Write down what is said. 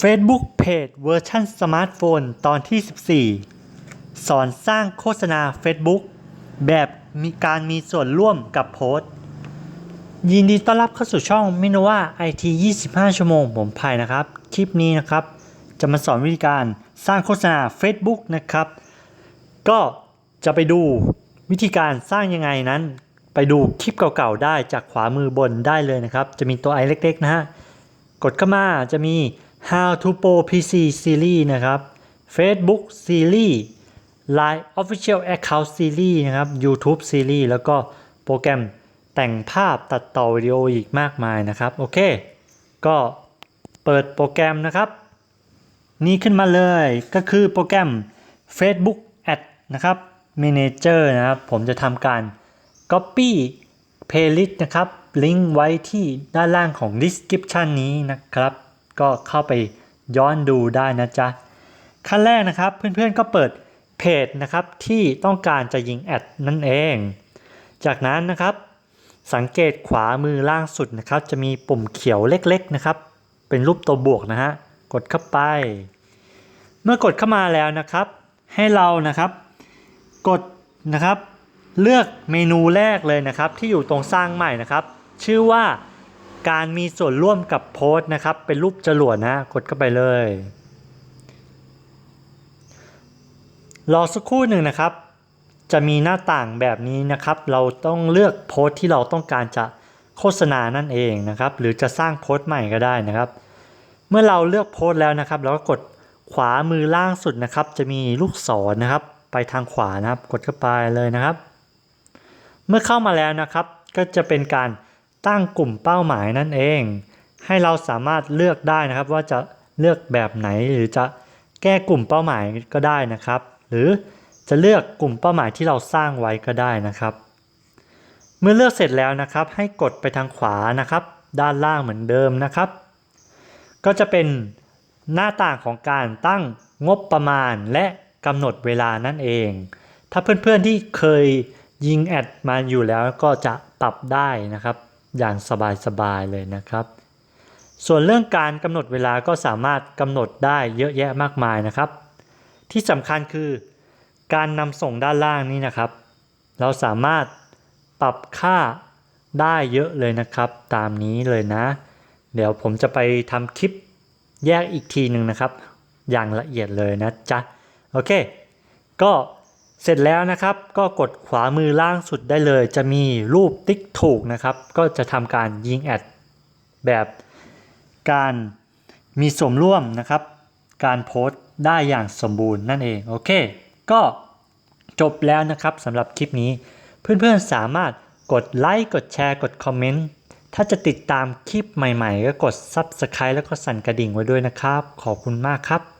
Facebook Page เวอร์ชันสมาร์ทโฟนตอนที่ 14 สอนสร้างโฆษณา Facebook แบบมีการมีส่วนร่วมกับโพสต์ ยินดีต้อนรับเข้าสู่ช่องมินว่า IT 25 ชั่วโมงผมไผ่นะครับ คลิปนี้นะครับ จะมาสอนวิธีการสร้างโฆษณา Facebook นะครับ ก็จะไปดูวิธีการสร้างยังไงนั้น ไปดูคลิปเก่าๆได้จากขวามือบนได้เลยนะครับ จะมีตัวไอเล็กๆนะฮะกดเข้ามาจะมี How to Pro PC Series นะครับ Facebook Series Line Official Account Series นะครับ YouTube Series แล้วก็โปรแกรมแต่งภาพตัดต่อวิดีโออีกมากมายนะครับ โอเค ก็เปิดโปรแกรมนะครับ นี่ขึ้นมาเลยก็คือโปรแกรม Facebook Ad นะครับ Manager นะครับ ผมจะทำการ Copy Playlist นะครับ ลิงก์ไว้ที่ด้านล่างของ Description นี้นะครับ ก็เข้าไปย้อนดูได้นะจ๊ะ ขั้นแรกนะครับเพื่อนๆก็เปิดเพจนะครับที่ต้องการจะยิงแอดนั่นเอง จากนั้นนะครับสังเกตขวามือล่างสุดนะครับ จะมีปุ่มเขียวเล็กๆนะครับ เป็นรูปตัวบวกนะฮะกดเข้าไป เมื่อกดเข้ามาแล้วนะครับ ให้เรานะครับ กดนะครับ เลือกเมนูแรกเลยนะครับ ที่อยู่ตรงสร้างใหม่นะครับ ชื่อว่า การมีส่วนร่วมกับโพสต์นะครับ เป็นรูปจรวดนะกดเข้าไปเลย รอสักครู่หนึ่งนะครับ จะมีหน้าต่างแบบนี้นะครับ เราต้องเลือกโพสต์ที่เราต้องการจะโฆษณานั่นเองนะครับ หรือจะสร้างโพสต์ใหม่ก็ได้นะครับ เมื่อเราเลือกโพสต์แล้วนะครับเราก็กดขวามือล่างสุดนะครับ จะมีลูกศรนะครับ ไปทางขวานะครับ กดเข้าไปเลยนะครับ เมื่อเข้ามาแล้วนะครับ ก็จะเป็นการ ตั้งกลุ่มเป้าหมายนั่นเอง ให้เราสามารถเลือกได้นะครับ ว่าจะเลือกแบบไหนหรือจะแก้กลุ่มเป้าหมายก็ได้นะครับ หรือจะเลือกกลุ่มเป้าหมายที่เราสร้างไว้ก็ได้นะครับ เมื่อเลือกเสร็จแล้วนะครับ ให้กดไปทางขวานะครับ ด้านล่างเหมือนเดิมนะครับ ก็จะเป็นหน้าต่างของการตั้งงบประมาณและกำหนดเวลานั่นเอง ถ้าเพื่อนๆที่เคยยิงแอดมาอยู่แล้วก็จะปรับได้นะครับ อย่างสบายๆเลยนะครับ ส่วนเรื่องการกำหนดเวลาก็สามารถกำหนดได้เยอะแยะมากมายนะครับ ที่สำคัญคือการนำส่งด้านล่างนี้นะครับ เราสามารถปรับค่าได้เยอะเลยนะครับ ตามนี้เลยนะ เดี๋ยวผมจะไปทำคลิปแยกอีกทีหนึ่งนะครับ อย่างละเอียดเลยนะจ๊ะ โอเค ก็ เสร็จแล้วนะครับก็กดขวามือล่างสุดได้เลย จะมีรูปติ๊กถูกนะครับ ก็จะทำการยิงแอดแบบการมีส่วนร่วมนะครับ การโพสต์ได้อย่างสมบูรณ์นั่นเองโอเค ก็จบแล้วนะครับสำหรับคลิปนี้ เพื่อนๆสามารถกดไลค์กดแชร์กดคอมเมนต์ถ้าจะติดตามคลิปใหม่ๆ ก็กด Subscribe แล้วก็สั่นกระดิ่งไว้ด้วยนะครับ ขอบคุณมากครับ